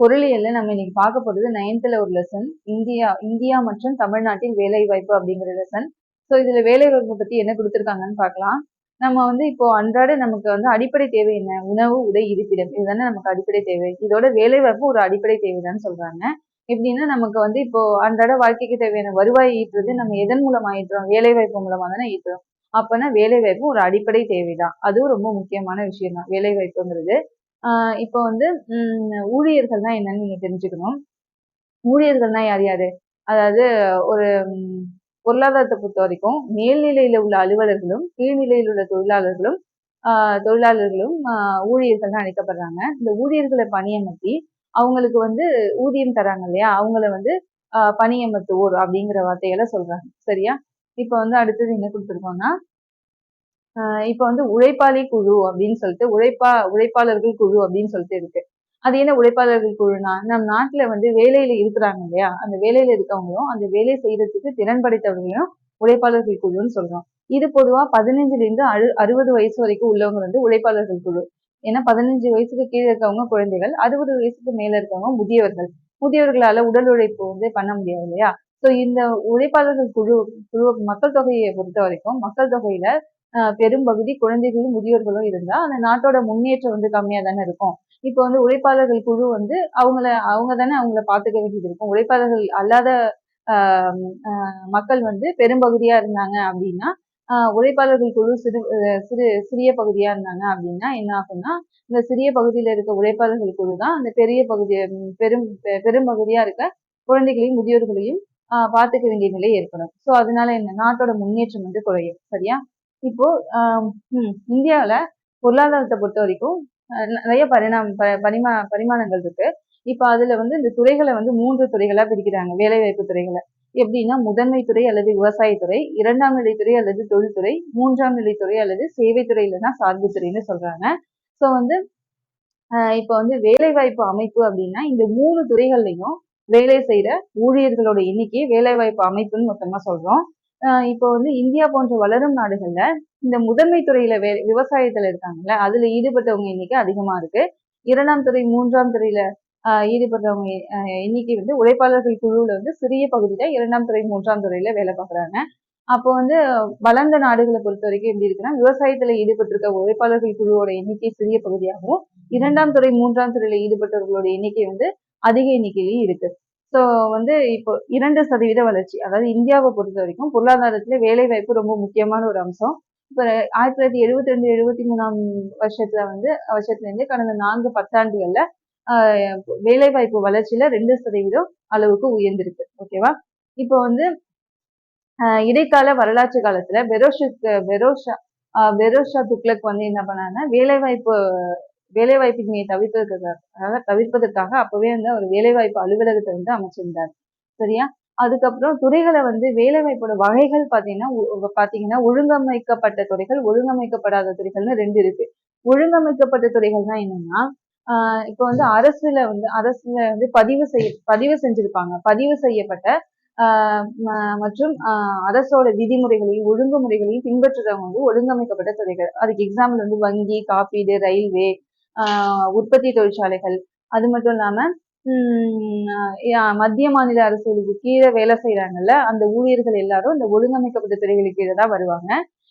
பொருளியல்ல நம்ம இன்னைக்கு பார்க்க போறது நைன்த்ல ஒரு லெசன் இந்தியா இந்தியா மற்றும் தமிழ்நாட்டில் வேலை வாய்ப்பு அப்படிங்கிற லெசன் ஸோ இதுல வேலை வாய்ப்பு பத்தி என்ன கொடுத்துருக்காங்கன்னு பார்க்கலாம். நம்ம வந்து இப்போ அன்றாட நமக்கு வந்து அடிப்படை தேவை என்ன? உணவு உடை இருப்பிடம். இதுதானே நமக்கு அடிப்படை தேவை. இதோட வேலை வாய்ப்பு ஒரு அடிப்படை தேவைதான்னு சொல்றாங்க. எப்படின்னா நமக்கு வந்து இப்போ அன்றாட வாழ்க்கைக்கு தேவையான வருவாய் ஈட்டுறது நம்ம எதன் மூலமா ஈட்டுறோம்? வேலை வாய்ப்பு மூலமா தானே ஈட்டுறோம். அப்பனா வேலை வாய்ப்பு ஒரு அடிப்படை தேவைதான். அதுவும் ரொம்ப முக்கியமான விஷயம் தான் வேலை வாய்ப்புங்கிறது இப்போ வந்து ஊழியர்கள்னா என்னன்னு நீங்க தெரிஞ்சுக்கணும். ஊழியர்கள்னா யார் யாரு? அதாவது ஒரு பொருளாதாரத்தை பொறுத்த வரைக்கும் மேல்நிலையில உள்ள அலுவலர்களும் கீழ்நிலையில் உள்ள தொழிலாளர்களும் தொழிலாளர்களும் ஊழியர்கள்லாம் அழைக்கப்படுறாங்க. இந்த ஊழியர்களை பணியமர்த்தி அவங்களுக்கு வந்து ஊதியம் தராங்க இல்லையா? அவங்கள வந்து பணியமர்த்துவோர் அப்படிங்கிற வார்த்தையெல்லாம் சொல்றாங்க. சரியா? இப்போ வந்து அடுத்தது என்ன கொடுத்துருக்கோம்னா இப்போ வந்து உழைப்பாளி குழு அப்படின்னு சொல்லிட்டு உழைப்பா உழைப்பாளர்கள் குழு அப்படின்னு சொல்லிட்டு இருக்கு. அது என்ன உழைப்பாளர்கள் குழுனா நம் நாட்டுல வந்து வேலையில இருக்கிறாங்க இல்லையா? அந்த வேலையில இருக்கவங்களும் அந்த வேலையை செய்யறதுக்கு திறன் படைத்தவர்களையும் உழைப்பாளர்கள் குழுன்னு சொல்றோம். இது பொதுவா பதினஞ்சுல இருந்து அறு அறுபது வயசு வரைக்கும் உள்ளவங்க வந்து உழைப்பாளர்கள் குழு. ஏன்னா பதினஞ்சு வயசுக்கு கீழே இருக்கவங்க குழந்தைகள் அறுபது வயசுக்கு மேல இருக்கவங்க முதியவர்கள். முதியவர்களால உடல் உழைப்பு வந்து பண்ண முடியாது இல்லையா? ஸோ இந்த உழைப்பாளர்கள் குழு குழு மக்கள் தொகையை பொறுத்த வரைக்கும் மக்கள் தொகையில பெரும்பகுதி குழந்தைகளும் முதியோர்களும் இருந்தா அந்த நாட்டோட முன்னேற்றம் வந்து கம்மியா தானே இருக்கும். இப்போ வந்து உழைப்பாளர்கள் குழு வந்து அவங்கள அவங்க தானே அவங்கள பாத்துக்க வேண்டியது இருக்கும். உழைப்பாளர்கள் அல்லாத மக்கள் வந்து பெரும்பகுதியா இருந்தாங்க அப்படின்னா உழைப்பாளர்கள் குழு சிறு சிறு சிறிய பகுதியா இருந்தாங்க அப்படின்னா என்ன ஆகும்னா இந்த சிறிய பகுதியில இருக்க உழைப்பாளர்கள் குழு தான் அந்த பெரிய பகுதி பெரும் பெரும்பகுதியா இருக்க குழந்தைகளையும் முதியோர்களையும் பாத்துக்க வேண்டிய நிலை ஏற்படும். ஸோ அதனால என்ன நாட்டோட முன்னேற்றம் வந்து குறையும். சரியா? இப்போ இந்தியாவில் பொருளாதாரத்தை பொறுத்த வரைக்கும் நிறைய பரிணாம பரிமா பரிமாணங்கள் இருக்கு. இப்போ அதில் வந்து இந்த துறைகளை வந்து மூன்று துறைகளாக பிரிக்கிறாங்க. வேலைவாய்ப்பு துறைகளை. எப்படின்னா முதன்மை துறை அல்லது விவசாயத்துறை இரண்டாம் நிலைத்துறை அல்லது தொழில்துறை மூன்றாம் நிலைத்துறை அல்லது சேவைத்துறை இல்லைன்னா சார்பு துறைன்னு சொல்றாங்க. ஸோ வந்து இப்போ வந்து வேலைவாய்ப்பு அமைப்பு அப்படின்னா இந்த மூணு துறைகள்லையும் வேலை செய்கிற ஊழியர்களோட எண்ணிக்கை வேலைவாய்ப்பு அமைப்புன்னு மொத்தமாக சொல்கிறோம் இப்போ வந்து இந்தியா போன்ற வளரும் நாடுகள்ல இந்த முதன்மை துறையில வே விவசாயத்துல இருக்காங்கல்ல அதுல ஈடுபட்டவங்க எண்ணிக்கை அதிகமா இருக்கு. இரண்டாம் துறை மூன்றாம் துறையில ஈடுபட்டவங்க எண்ணிக்கை வந்து உழைப்பாளர்கள் குழுவுல வந்து சிறிய பகுதியில இரண்டாம் துறை மூன்றாம் துறையில வேலை பார்க்குறாங்க. அப்போ வந்து வளர்ந்த நாடுகளை பொறுத்த வரைக்கும் எப்படி இருக்குன்னா விவசாயத்துல ஈடுபட்டிருக்க உழைப்பாளர்கள் குழுவோட எண்ணிக்கை சிறிய பகுதியாகவும் இரண்டாம் துறை மூன்றாம் துறையில ஈடுபட்டவர்களோட எண்ணிக்கை வந்து அதிக எண்ணிக்கையிலையும் இருக்கு. ஸோ வந்து இப்போ இரண்டு சதவீத வளர்ச்சி. அதாவது இந்தியாவை பொறுத்த வரைக்கும் பொருளாதாரத்தில் வேலை வாய்ப்பு ரொம்ப முக்கியமான ஒரு அம்சம். இப்போ ஆயிரத்தி தொள்ளாயிரத்தி எழுபத்தி ரெண்டு எழுபத்தி மூணாம் வருஷத்துல வந்து வருஷத்துலேருந்து கடந்த நான்கு பத்தாண்டுகளில் வேலைவாய்ப்பு வளர்ச்சியில் ரெண்டு சதவீதம் அளவுக்கு உயர்ந்திருக்கு. ஓகேவா இப்போ வந்து இடைக்கால வரலாற்று காலத்துல பெரோஷுக்கு பெரோஷா பெரோஷா துக்ளக் வந்து என்ன பண்ணாங்கன்னா வேலைவாய்ப்பு வேலைவாய்ப்பின்மையை தவிர்ப்பதற்காக தவிர்ப்பதற்காக அப்பவே வந்து அவர் வேலைவாய்ப்பு அலுவலகத்தை வந்து அமைச்சிருந்தார். சரியா? அதுக்கப்புறம் துறைகளை வந்து வேலைவாய்ப்போட வகைகள் பாத்தீங்கன்னா பாத்தீங்கன்னா ஒழுங்கமைக்கப்பட்ட துறைகள் ஒழுங்கமைக்கப்படாத துறைகள்னு ரெண்டு இருக்கு. ஒழுங்கமைக்கப்பட்ட துறைகள்னா என்னன்னா ஆஹ் இப்போ வந்து அரசுல வந்து அரசுல வந்து பதிவு செய்ய பதிவு செஞ்சிருப்பாங்க. பதிவு செய்யப்பட்ட மற்றும் அரசோட விதிமுறைகளையும் ஒழுங்குமுறைகளையும் பின்பற்றுறவங்க வந்து ஒழுங்கமைக்கப்பட்ட துறைகள். அதுக்கு எக்ஸாம்பிள் வந்து வங்கி காப்பீடு ரயில்வே உற்பத்தி தொழிற்சாலைகள். அது மட்டும் இல்லாம மத்திய மாநில அரசுகளுக்கு கீழே வேலை செய்யறாங்கல்ல அந்த ஊழியர்கள் எல்லாரும் இந்த ஒழுங்கமைக்கப்பட்ட துறைகளுக்கு கீழே தான் வருவாங்க.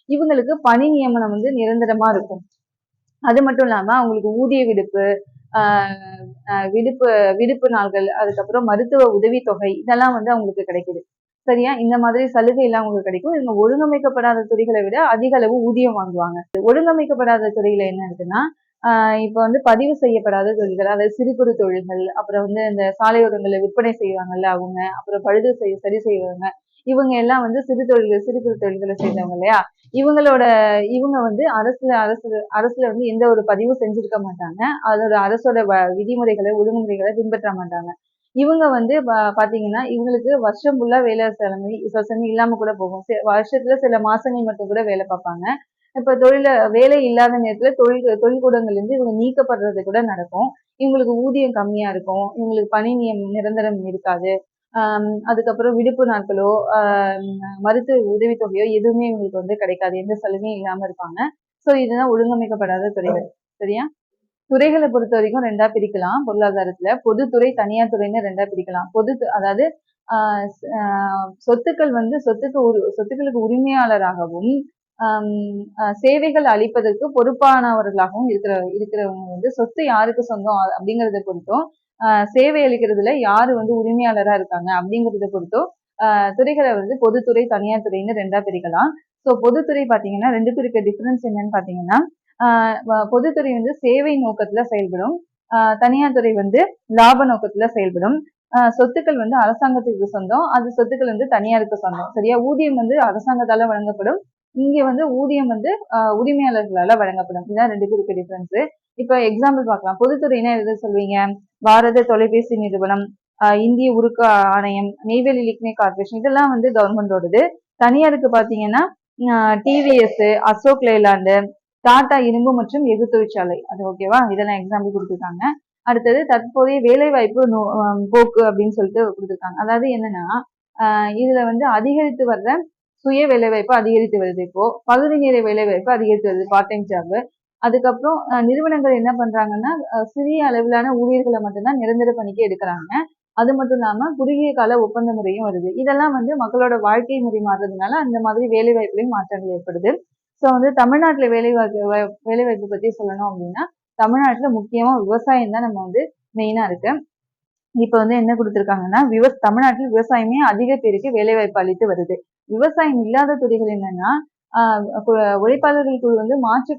இவங்களுக்கு பணி நியமனம் வந்து நிரந்தரமா இருக்கும். அது மட்டும் இல்லாம அவங்களுக்கு ஊதிய விடுப்பு விடுப்பு விடுப்பு நாள்கள் அதுக்கப்புறம் மருத்துவ உதவித்தொகை இதெல்லாம் வந்து அவங்களுக்கு கிடைக்குது. சரியா? இந்த மாதிரி சலுகை எல்லாம் அவங்களுக்கு கிடைக்கும். இவங்க ஒழுங்கமைக்கப்படாத துறைகளை விட அதிக அளவு ஊதியம் வாங்குவாங்க. ஒழுங்கமைக்கப்படாத துறையில என்ன இருக்குன்னா இப்போ வந்து பதிவு செய்யப்படாத தொழில்கள் அதாவது சிறு குறு தொழில்கள் அப்புறம் வந்து இந்த சாலையோரங்களில் விற்பனை செய்வாங்கல்ல அவங்க அப்புறம் பழுது செய்ய சரி செய்வாங்க. இவங்க எல்லாம் வந்து சிறு தொழில்கள் சிறு குறு தொழில்களை செய்தவங்க இல்லையா? இவங்களோட இவங்க வந்து அரசுல அரசு அரசுல வந்து எந்த ஒரு பதிவும் செஞ்சிருக்க மாட்டாங்க. அதோட அரசோட விதிமுறைகளை ஒழுங்குமுறைகளை பின்பற்ற மாட்டாங்க. இவங்க வந்து பாத்தீங்கன்னா இவங்களுக்கு வருஷம் ஃபுல்லா வேலை செலவு செலவு இல்லாம கூட போகும். வருஷத்துல சில மாசங்கள் மட்டும் கூட வேலை பார்ப்பாங்க. இப்ப தொழில வேலை இல்லாத நேரத்துல தொழில் தொழில்கூடங்கள்ல இருந்து இவங்க நீக்கப்படுறது கூட நடக்கும். இவங்களுக்கு ஊதியம் கம்மியா இருக்கும். இவங்களுக்கு பணி நியம் நிரந்தரம் இருக்காது. அதுக்கப்புறம் விடுப்பு நாட்களோ மருத்துவ உதவித்தொகையோ எதுவுமே இவங்களுக்கு வந்து கிடைக்காது. எந்த சலுகையும் இல்லாம இருப்பாங்க. ஸோ இதுதான் ஒழுங்கமைக்கப்படாத துறைகள். சரியா? துறைகளை பொறுத்த வரைக்கும் ரெண்டா பிரிக்கலாம். பொருளாதாரத்துல பொதுத்துறை தனியார் துறைன்னு ரெண்டா பிரிக்கலாம். பொது அதாவது ஆஹ் ஆஹ் சொத்துக்கள் வந்து சொத்துக்கு உரு சொத்துக்களுக்கு உரிமையாளராகவும் சேவைகள் அளிப்பதற்கு பொறுப்பானவர்களாகவும் இருக்கிற இருக்கிறவங்க வந்து சொத்து யாருக்கு சொந்தம் அப்படிங்கறத பொறுத்தும் சேவை அளிக்கிறதுல யாரு வந்து உரிமையாளரா இருக்காங்க அப்படிங்கறத பொறுத்தும் துறைகளை வந்து பொதுத்துறை தனியார் துறைன்னு ரெண்டா பிரிக்கலாம். ஸோ பொதுத்துறை பார்த்தீங்கன்னா ரெண்டுக்கும் டிஃபரன்ஸ் என்னன்னு பார்த்தீங்கன்னா பொதுத்துறை வந்து சேவை நோக்கத்துல செயல்படும் தனியார் துறை வந்து லாப நோக்கத்துல செயல்படும். சொத்துக்கள் வந்து அரசாங்கத்துக்கு சொந்தம் அது சொத்துக்கள் வந்து தனியாருக்கு சொந்தம். சரியா? ஊதியம் வந்து அரசாங்கத்தால வழங்கப்படும். இங்க வந்து ஊதியம் வந்து உரிமையாளர்களால வழங்கப்படும். இதுதான் ரெண்டு பேருக்கு டிஃபரன்ஸ் இப்ப எக்ஸாம்பிள் பார்க்கலாம். பொதுத்துறைனா எது சொல்வீங்க? பாரத தொலைபேசி நிறுவனம் இந்திய உருக்க ஆணையம் நெய்வேலி லிக்னே கார்பரேஷன் இதெல்லாம் வந்து கவர்மெண்டோடது தனியாருக்கு பாத்தீங்கன்னா டிவிஎஸ் அசோக் லேலாண்டு டாடா இரும்பு மற்றும் எஃகு தொழிற்சாலை. அது ஓகேவா இதெல்லாம் எக்ஸாம்பிள் கொடுத்துருக்காங்க. அடுத்தது தற்போதைய வேலை வாய்ப்பு போக்கு அப்படின்னு சொல்லிட்டு கொடுத்துருக்காங்க. அதாவது என்னன்னா இதுல வந்து அதிகரித்து வர்ற சுய வேலைவாய்ப்பு அதிகரித்து வருது. இப்போ பகுதி நேர வேலைவாய்ப்பு அதிகரித்து வருது பார்ட் டைம் ஜாப் அதுக்கப்புறம் நிறுவனங்கள் என்ன பண்றாங்கன்னா சிறிய அளவிலான ஊழியர்களை மட்டும்தான் நிரந்தர பணிக்கு எடுக்கிறாங்க. அது மட்டும் இல்லாம குறுகிய கால ஒப்பந்த முறையும் வருது. இதெல்லாம் வந்து மக்களோட வாழ்க்கை முறை மாறுறதுனால அந்த மாதிரி வேலை வாய்ப்புலையும் மாற்றங்கள் ஏற்படுது. ஸோ வந்து தமிழ்நாட்டில் வேலை வாய்ப்பு வேலை வாய்ப்பு பத்தி சொல்லணும் அப்படின்னா தமிழ்நாட்டுல முக்கியமா விவசாயம் தான் நம்ம வந்து மெயினா இருக்கு. இப்ப வந்து என்ன கொடுத்துருக்காங்கன்னா விவ தமிழ்நாட்டில் விவசாயமே அதிக பேருக்கு வேலைவாய்ப்பு அளித்து வருது. விவசாயம் இல்லாத துறைகள் என்னன்னா உழைப்பாளர்கள் குழு வந்து மாற்று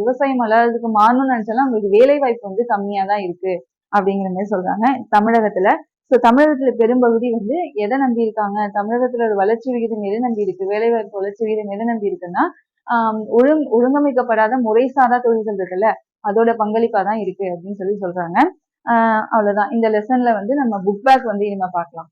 விவசாயம் அல்லாததுக்கு மாறணும்னு நினைச்சாலும் அவங்களுக்கு வேலை வாய்ப்பு வந்து கம்மியா தான் இருக்கு அப்படிங்கிற மாதிரி சொல்றாங்க தமிழகத்துல. ஸோ தமிழகத்துல பெரும்பகுதி வந்து எதை நம்பி இருக்காங்க? தமிழகத்துல ஒரு வளர்ச்சி விகிதம் எது நம்பி இருக்கு? வேலைவாய்ப்பு வளர்ச்சி விகிதம் எதை நம்பி இருக்குன்னா ஒழுங் ஒழுங்கமைக்கப்படாத முறைசாரா தொழில்கள் இருக்குல்ல அதோட பங்களிப்பா தான் இருக்கு அப்படின்னு சொல்லி சொல்றாங்க. ஆஹ் அவ்வளவுதான். இந்த லெசன்ல வந்து நம்ம புக் பேக் வந்து இனிமே பார்க்கலாம்.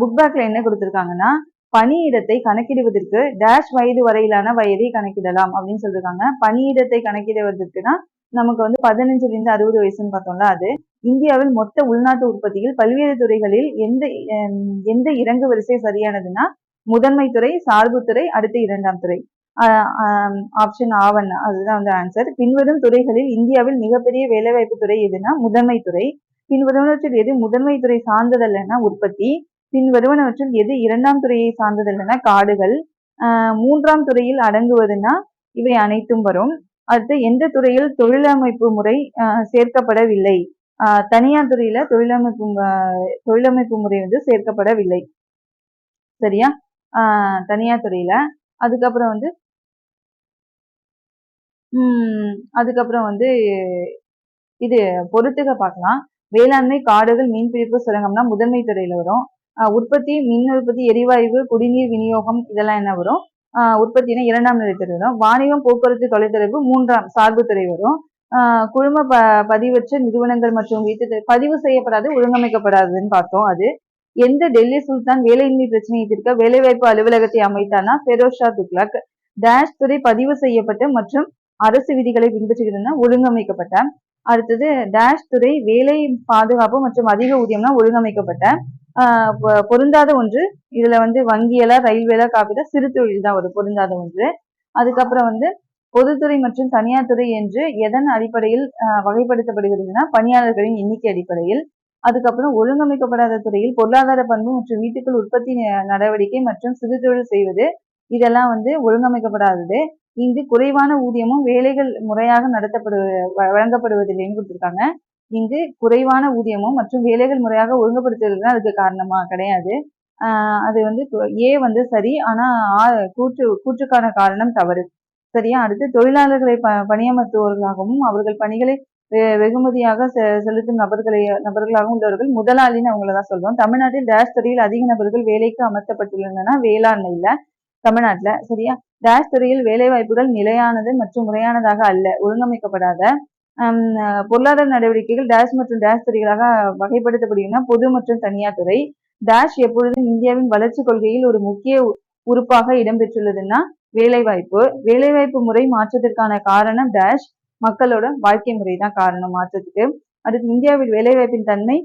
புக் பேக்ல என்ன கொடுத்துருக்காங்கன்னா பணியிடத்தை கணக்கிடுவதற்கு டேஷ் வயது வரையிலான வயதை கணக்கிடலாம் அப்படின்னு சொல்லிருக்காங்க. பணியிடத்தை கணக்கிடுவதற்குனா நமக்கு வந்து பதினஞ்சுலேருந்து அறுபது வயசுன்னு பார்த்தோம்ல அது இந்தியாவில் மொத்த உள்நாட்டு உற்பத்தியில் பல்வேறு துறைகளில் எந்த எந்த இறங்கு வரிசை சரியானதுன்னா முதன்மை துறை சார்புத்துறை அடுத்து இரண்டாம் துறை. ஆப்ஷன் ஆவன் அதுதான் வந்து ஆன்சர் பின்வரும் துறைகளில் இந்தியாவில் மிகப்பெரிய வேலைவாய்ப்பு துறை எதுனா முதன்மை துறை. பின்வருவனவற்றில் எது முதன்மை துறை சார்ந்ததல்லனா உற்பத்தி. பின்வருவனவற்றில் எது இரண்டாம் துறையை சார்ந்ததல்லனா காடுகள். மூன்றாம் துறையில் அடங்குவதுனா இவை அனைத்தும் வரும். அடுத்து எந்த துறையில் தொழிலமைப்பு முறை சேர்க்கப்படவில்லை? தனியார் துறையில தொழிலமைப்பு தொழிலமைப்பு முறை வந்து சேர்க்கப்படவில்லை. சரியா? தனியார் துறையில. அதுக்கப்புறம் வந்து அதுக்கப்புறம் வந்து இது பொருத்துக பார்க்கலாம். வேளாண்மை காடுகள் மீன்பிடிப்பு சுரங்கம்னா முதன்மை துறையில வரும். உற்பத்தி மின் உற்பத்தி எரிவாயு குடிநீர் விநியோகம் இதெல்லாம் என்ன வரும்? உற்பத்தினா இரண்டாம் நிலை துறை வரும். வாணிகம் போக்குவரத்து தொலைத்தொடர்பு மூன்றாம் சார்பு துறை வரும். குழும ப பதிவற்ற நிறுவனங்கள் மற்றும் வீட்டு பதிவு செய்யப்படாது ஒழுங்கமைக்கப்படாதுன்னு பார்த்தோம் அது. எந்த டெல்லி சுல்தான் வேலையின்மை பிரச்சனையை தீர்க்க வேலைவாய்ப்பு அலுவலகத்தை அமைத்தானா? ஷா துக்லக். டேஷ் துறை பதிவு செய்யப்பட்ட மற்றும் அரசு விதிகளை பின்பற்றுகிறதுனா ஒழுங்கமைக்கப்பட்ட. அடுத்தது டேஷ் துறை வேலை பாதுகாப்பு மற்றும் அதிக ஊதியம்னா ஒழுங்கமைக்கப்பட்ட. பொருந்தாத ஒன்று. இதுல வந்து வங்கியலா ரயில்வேலா காப்பீடா சிறு தொழில் தான் ஒரு பொருந்தாத ஒன்று. அதுக்கப்புறம் வந்து பொதுத்துறை மற்றும் தனியார் துறை என்று எதன் அடிப்படையில் வகைப்படுத்தப்படுகிறதுனா பணியாளர்களின் எண்ணிக்கை அடிப்படையில். அதுக்கப்புறம் ஒழுங்கமைக்கப்படாத துறையில் பொருளாதார பண்பு மற்றும் வீட்டுக்குள் உற்பத்தி நடவடிக்கை மற்றும் சிறு தொழில் செய்வது இதெல்லாம் வந்து ஒழுங்கமைக்கப்படாதது. இங்கு குறைவான ஊதியமும் வேலைகள் முறையாக நடத்தப்படு வழங்கப்படுவதில்லைன்னு கொடுத்துருக்காங்க. இங்கு குறைவான ஊதியமும் மற்றும் வேலைகள் முறையாக ஒழுங்குபடுத்துவது அதுக்கு காரணமா? கிடையாது. அது வந்து ஏ வந்து சரி ஆனால் கூற்று கூற்றுக்கான காரணம் தவறு. சரியா? அடுத்து தொழிலாளர்களை ப பணியமர்த்துவர்களாகவும் அவர்கள் பணிகளை வெகுமதியாக செலுத்தும் நபர்களை நபர்களாக உள்ளவர்கள் முதலாளின்னு அவங்கள தான் சொல்லுவோம் தமிழ்நாட்டில் டேஷ் துறையில் அதிக நபர்கள் வேலைக்கு அமர்த்தப்பட்டுள்ளன வேளாண்மையில தமிழ்நாட்டுல. சரியா? டேஷ் துறையில் வேலை வாய்ப்புகள் நிலையானது மற்றும் முறையானதாக அல்ல ஒழுங்கமைக்கப்படாத. பொருளாதார நடவடிக்கைகள் டேஷ் மற்றும் டேஷ் துறைகளாக வகைப்படுத்தப்படுகின்றன. பொது மற்றும் தனியார் துறை. டேஷ் எப்பொழுதும் இந்தியாவின் வளர்ச்சி கொள்கையில் ஒரு முக்கிய உறுப்பாக இடம்பெற்றுள்ளதுன்னா வேலைவாய்ப்பு. வேலைவாய்ப்பு முறை மாற்றத்திற்கான காரணம் டேஷ் மக்களோட வாழ்க்கை முறை தான் காரணம் மாற்றத்துக்கு. அடுத்து இந்தியாவில் வேலைவாய்ப்பின் தன்மை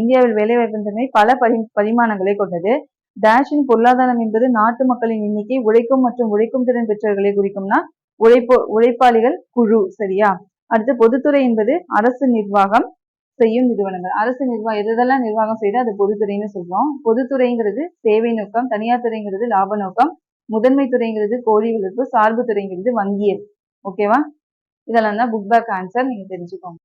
இந்தியாவில் வேலைவாய்ப்பின் தன்மை பல பரி பரிமாணங்களை கொண்டது. டேஷின் பொருளாதாரம் என்பது நாட்டு மக்களின் எண்ணிக்கை உழைக்கும் மற்றும் உழைக்கும் திறன் பெற்றவர்களை குறிக்கும்னா உழைப்பு உழைப்பாளிகள் குழு சரியா? அடுத்து பொதுத்துறை என்பது அரசு நிர்வாகம் செய்யும் நிறுவனங்கள். அரசு நிர்வாகம் எதெல்லாம் நிர்வாகம் செய்யுது அது பொதுத்துறைன்னு சொல்றோம். பொதுத்துறைங்கிறது சேவை நோக்கம் தனியார் துறைங்கிறது லாப நோக்கம் முதன்மை துறைங்கிறது கோழி வளர்ப்பு சார்பு துறைங்கிறது வங்கியல். ஓகேவா இதெல்லாம் தான் புக் பேக் ஆன்சர் நீங்க தெரிஞ்சுக்கோங்க.